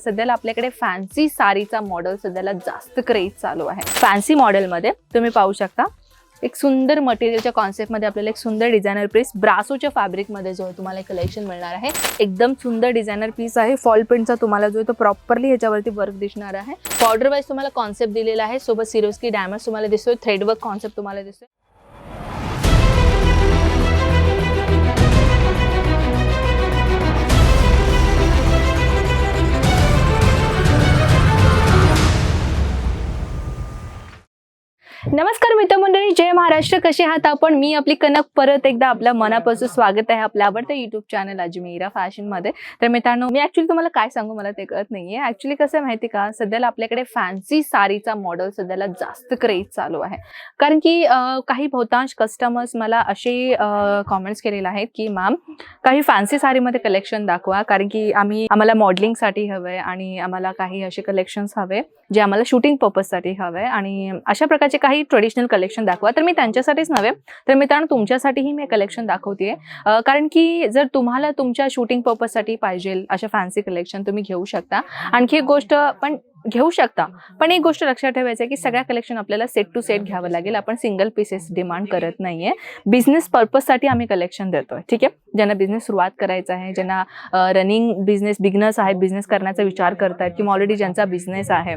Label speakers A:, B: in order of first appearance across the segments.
A: सध्याला आपल्याकडे फॅन्सी साडीचा मॉडेल सध्याला जास्त क्रेज चालू आहे. फॅन्सी मॉडेलमध्ये तुम्ही पाहू शकता एक सुंदर मटेरियलच्या कॉन्सेप्टमध्ये आपल्याला एक सुंदर डिझायनर पीस ब्रासोच्या फॅब्रिकमध्ये जो आहे तुम्हाला एक कलेक्शन मिळणार आहे. एकदम सुंदर डिझायनर पीस आहे. फॉल प्रिंटचा तुम्हाला जो आहे तो प्रॉपरली ह्याच्यावरती वर्क दिसणार आहे. बॉर्डर वाईज तुम्हाला कॉन्सेप्ट दिलेला आहे. सोबत सिरोस्की डॅमेज तुम्हाला दिसतोय. थ्रेडवर्क कॉन्सेप्ट तुम्हाला दिसतोय. मंडळी जय महाराष्ट्र. कसे आहात आपण? मी आपली कनक परत एकदा आपल्या मनापासून स्वागत आहे आपल्या आवडत्या युट्यूब चॅनल अजमेरा फॅशनमध्ये तर मित्रांनो मी ऍक्च्युली तुम्हाला काय सांगू मला ते कळत नाहीये. ऍक्च्युली कसं आहे माहिती का? सध्याला आपल्याकडे फॅन्सी साडीचा मॉडेल सध्याला जास्त क्रेज चालू आहे. कारण की काही बहुतांश कस्टमर्स मला असे कॉमेंट्स केलेले आहेत की मॅम काही फॅन्सी साडीमध्ये कलेक्शन दाखवा. कारण की आम्ही आम्हाला मॉडेलिंगसाठी हवंय आणि आम्हाला काही असे कलेक्शन्स हवे जे आम्हाला शूटिंग पर्पजसाठी हवंय. आणि अशा प्रकारचे काही ट्रेडिशनल कलेक्शन दाखवा. तर मी त्यांच्यासाठीच नव्हे तर मित्रांनो तुमच्यासाठीही मी कलेक्शन दाखवते कारण की जर तुम्हाला तुमच्या शूटिंग पर्पजसाठी पाहिजे अशा फॅन्सी कलेक्शन तुम्ही घेऊ शकता. आणखी एक गोष्ट पण घेऊ शकता पण एक गोष्ट लक्षात ठेवायचं आहे की सगळ्या कलेक्शन आपल्याला सेट टू सेट घ्यावं लागेल. आपण सिंगल पीसेस डिमांड करत नाहीये. बिझनेस पर्पजसाठी आम्ही कलेक्शन देतोय ठीक आहे? ज्यांना बिझनेस सुरुवात करायचा आहे ज्यांना रनिंग बिझनेस बिगनर्स आहेत बिझनेस करण्याचा विचार करतायत किंवा ऑलरेडी ज्यांचा बिझनेस आहे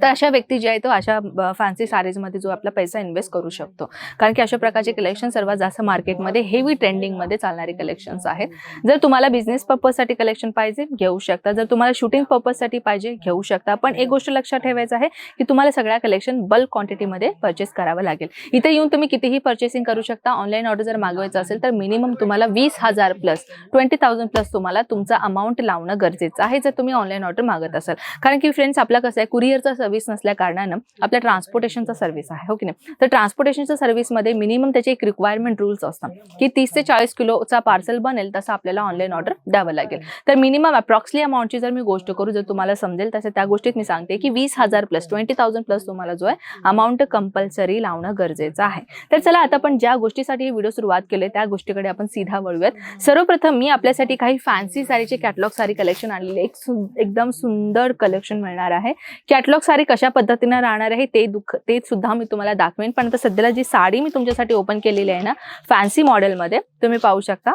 A: तर अशा व्यक्ती जे आहे तो अशा फॅन्सी साडीजमध्ये जो आपला पैसा इन्व्हेस्ट करू शकतो. कारण की अशा प्रकारचे कलेक्शन सर्वात जास्त मार्केटमध्ये हेवी ट्रेंडिंगमध्ये चालणारे कलेक्शन्स आहेत. जर तुम्हाला बिझनेस पर्पजसाठी कलेक्शन पाहिजे घेऊ शकता. जर तुम्हाला शूटिंग पर्पजसाठी पाहिजे घेऊ शकता. पण एक गोष्ट लक्षात ठेवायचं आहे की तुम्हाला सगळ्या कलेक्शन बल्क क्वांटिटीमध्ये परचेस करावं लागेल. इथे येऊन तुम्ही कितीही पर्चेसिंग करू शकता. ऑनलाईन ऑर्डर जर मागवायचं असेल तर मिनिमम तुम्हाला वीस हजार प्लस ट्वेंटी थाउजंड प्लस तुम्हाला तुमचा अमाऊंट लावणं गरजेचं आहे जर तुम्ही ऑनलाईन ऑर्डर मागत असाल. कारण की फ्रेंड्स आपला कसं आहे कुरिअरचा सर्व्हिस नसल्या कारणानं आपल्या ट्रान्सपोर्टेशनचा सर्व्हिस आहे हो की नाही? तर ट्रान्सपोर्टेशनच्या सर्व्हिसमध्ये मिनिमम त्याचे एक रिक्वायरमेंट रूल्स असतात की तीस ते चाळीस किलोचा पार्सल बनेल तसं आपल्याला ऑनलाईन ऑर्डर द्यावं लागेल. तर मिनिमम अप्रॉक्सली अमाऊंटची जर मी गोष्ट करू जर तुम्हाला समजेल तसं त्या गोष्टीत मी सांगते की वीस हजार प्लस ट्वेंटी थाउजंड प्लस तुम्हाला जो आहे अमाऊंट कंपल्सरी लावणं गरजेचं आहे. तर चला आता आपण ज्या गोष्टीसाठी ही व्हिडिओ सुरुवात केली त्या गोष्टीकडे आपण सीधा वळूयात. सर्वप्रथम मी आपल्यासाठी काही फॅन्सी साडीचे कॅटलॉग साडी कलेक्शन आणलेले एक एकदम सुंदर कलेक्शन मिळणार आहे. कॅटलॉग साडी कशा पद्धतीनं राहणार आहे ते दुःख ते सुद्धा मी तुम्हाला दाखवेन. पण आता सध्याला जी साडी मी तुमच्यासाठी ओपन केलेली आहे ना फॅन्सी मॉडेलमध्ये तुम्ही पाहू शकता.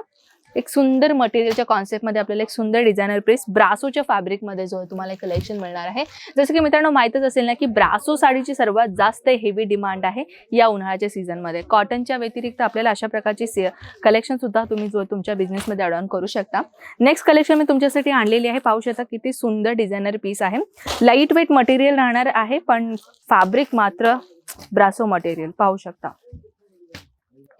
A: एक सुंदर मटेरियलच्या कॉन्सेप्टमध्ये आपल्याला एक सुंदर डिझायनर पीस ब्रासोच्या फॅब्रिकमध्ये जो आहे तुम्हाला कलेक्शन मिळणार आहे. जसं की मित्रांनो माहीतच असेल ना की ब्रासो साडीची सर्वात जास्त हेवी डिमांड आहे या उन्हाळ्याच्या सीझनमध्ये कॉटनच्या व्यतिरिक्त आपल्याला अशा प्रकारची से कलेक्शन सुद्धा तुम्ही जो तुमच्या बिझनेसमध्ये अडॉन करू शकता. नेक्स्ट कलेक्शन मी तुमच्यासाठी आणलेली आहे. पाहू शकता किती सुंदर डिझायनर पीस आहे. लाइट वेट मटेरियल राहणार आहे पण फॅब्रिक मात्र ब्रासो मटेरियल पाहू शकता.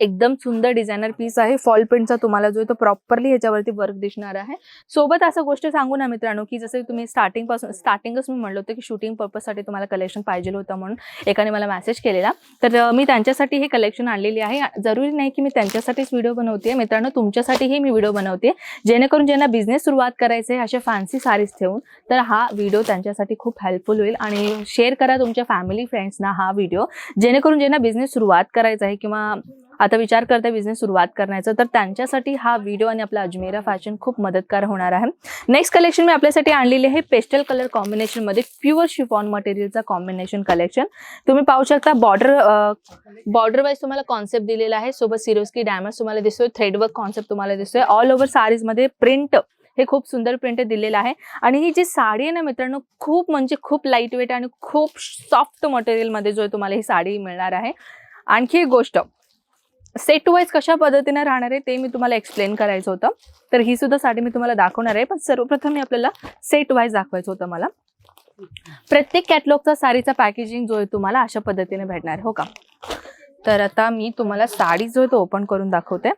A: एकदम सुंदर डिझायनर पीस आहे. फॉल प्रिंटचा तुम्हाला जो आहे तो प्रॉपरली ह्याच्यावरती वर्क दिसणार आहे. सोबत असं गोष्ट सांगू ना मित्रांनो की जसं तुम्ही स्टार्टिंगपासून स्टार्टिंगच मी म्हणलं होतं की शूटिंग पर्पजसाठी तुम्हाला कलेक्शन पाहिजे होतं म्हणून एकाने मला मेसेज केलेला. तर मी त्यांच्यासाठी हे कलेक्शन आणलेली आहे. जरुरी नाही की मी त्यांच्यासाठीच व्हिडिओ बनवते मित्रांनो तुमच्यासाठीही मी व्हिडिओ बनवते जेणेकरून ज्यांना बिझनेस सुरुवात करायचे अशा फॅन्सी सारीज ठेवून तर हा व्हिडिओ त्यांच्यासाठी खूप हेल्पफुल होईल. आणि शेअर करा तुमच्या फॅमिली फ्रेंड्सना हा व्हिडिओ जेणेकरून ज्यांना बिझनेस सुरुवात करायचा आहे किंवा आता विचार करताय बिझनेस सुरुवात करण्याचा तर त्यांच्यासाठी हा व्हिडिओ आणि आपला अजमेरा फॅशन खूप मदतकार होणार आहे. नेक्स्ट कलेक्शन मी आपल्यासाठी आणलेले आहे पेस्टल कलर कॉम्बिनेशनमध्ये प्युअर शिफॉन मटेरियलचा कॉम्बिनेशन कलेक्शन तुम्ही पाहू शकता बॉर्डर बॉर्डर वाईज तुम्हाला कॉन्सेप्ट दिलेला आहे. सोबत सिरोस्की डॅमेज तुम्हाला दिसतोय. थ्रेडवर्क कॉन्सेप्ट तुम्हाला दिसतोय. ऑल ओव्हर साडीजमध्ये प्रिंट हे खूप सुंदर प्रिंट दिलेलं आहे. आणि ही जी साडी आहे ना मित्रांनो खूप म्हणजे खूप लाइट वेट आणि खूप सॉफ्ट मटेरियलमध्ये जो आहे तुम्हाला ही साडी मिळणार आहे. आणखी एक गोष्ट सेट वाईज कशा पद्धतीने राहणार आहे ते मी तुम्हाला एक्सप्लेन करायचं होतं. तर ही सुद्धा साडी मी तुम्हाला दाखवणार आहे. पण सर्वप्रथम मी आपल्याला सेट वाईज दाखवायचं होतं मला. प्रत्येक कॅटलॉगचा साडीचा पॅकेजिंग जो आहे तुम्हाला अशा पद्धतीने भेटणार आहे हो का? तर आता मी तुम्हाला साडी जो आहे तो ओपन करून दाखवते.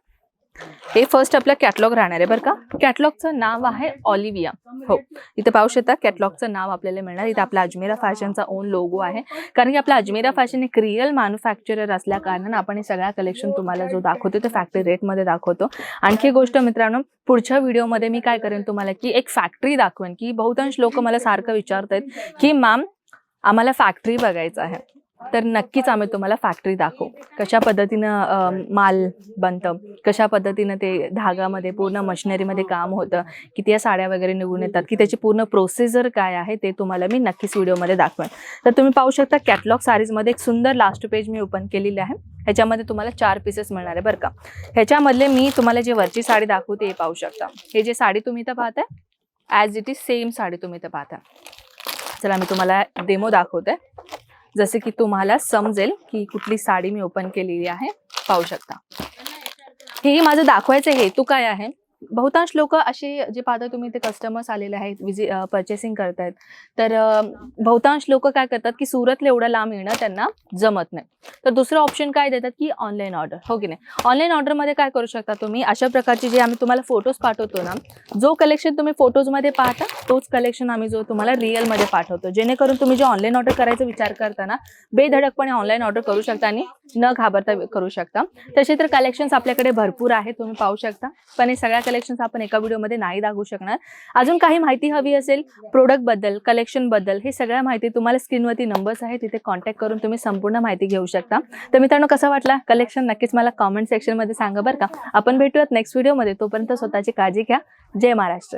A: हे फर्स्ट आपलं कॅटलॉग राहणार आहे बरं का? कॅटलॉगचं नाव आहे ऑलिव्हिया हो. इथे पाहू शकता कॅटलॉगचं नाव आपल्याला मिळणार. इथे आपला अजमेरा फॅशनचा ओन लोगो आहे. कारण की आपला अजमेरा फॅशन एक रिअल मॅन्युफॅक्चरर असल्या कारणानं आपण हे सगळ्या कलेक्शन तुम्हाला जो दाखवतो ते फॅक्टरी रेटमध्ये दाखवतो. आणखी गोष्ट मित्रांनो पुढच्या व्हिडिओमध्ये मी काय करेन तुम्हाला की एक फॅक्टरी दाखवेन की बहुतांश लोक मला सारखं विचारतात की मॅम आम्हाला फॅक्टरी बघायचं आहे. तर नक्कीच आम्ही तुम्हाला फॅक्टरी दाखवू. कशा पद्धतीनं माल बनतं कशा पद्धतीनं ते धागामध्ये पूर्ण मशिनरीमध्ये काम होतं किती या साड्या वगैरे निघून येतात की त्याची पूर्ण प्रोसिजर काय आहे ते तुम्हाला मी नक्कीच व्हिडिओमध्ये दाखवेन. तर तुम्ही पाहू शकता कॅटलॉग साडीजमध्ये एक सुंदर लास्ट पेज मी ओपन केलेली आहे. ह्याच्यामध्ये तुम्हाला चार पीसेस मिळणार आहे बरं का. ह्याच्यामधले मी तुम्हाला जे वरची साडी दाखवते हे पाहू शकता. हे जे साडी तुम्ही इथं पाहताय as it is same sari तुम्ही इथं पाहता चला मी तुम्हाला डेमो दाखवते. जसे की तुम्हाला समजेल की कुठली साडी मी ओपन केलेली आहे. पाहू शकता. हे माझं दाखवायचं हेतू काय आहे? बहुतांश लोक असे जे पाहता तुम्ही ते कस्टमर्स आलेले आहेत विजि परचेसिंग करतायत. तर बहुतांश लोक काय करतात की सुरतला एवढं लांब येणं त्यांना जमत नाही. तर दुसरं ऑप्शन काय देतात की ऑनलाईन ऑर्डर हो की नाही? ऑनलाईन ऑर्डरमध्ये काय करू शकता तुम्ही? अशा प्रकारचे जे आम्ही तुम्हाला फोटोज पाठवतो ना जो कलेक्शन तुम्ही फोटोजमध्ये पाहता तोच कलेक्शन आम्ही जो तुम्हाला रिअलमध्ये पाठवतो. जेणेकरून तुम्ही जे ऑनलाईन ऑर्डर करायचा विचार करताना बेधडकपणे ऑनलाईन ऑर्डर करू शकता आणि न घाबरता करू शकता. तसे तर कलेक्शन्स आपल्याकडे भरपूर आहेत तुम्ही पाहू शकता. पण हे सगळ्या कलेक्शन आपण एका व्हिडिओमध्ये नाही दाखवू शकणार. अजून काही माहिती हवी असेल प्रोडक्टबद्दल कलेक्शनबद्दल हे सगळ्या माहिती तुम्हाला स्क्रीनवरती नंबर्स आहेत तिथे कॉन्टॅक्ट करून तुम्ही संपूर्ण माहिती घेऊ शकता. तर मित्रांनो कसं वाटला कलेक्शन नक्कीच मला कॉमेंट सेक्शनमध्ये सांगा बरं का. आपण भेटूयात नेक्स्ट व्हिडिओमध्ये तोपर्यंत स्वतःची काळजी घ्या. जय महाराष्ट्र.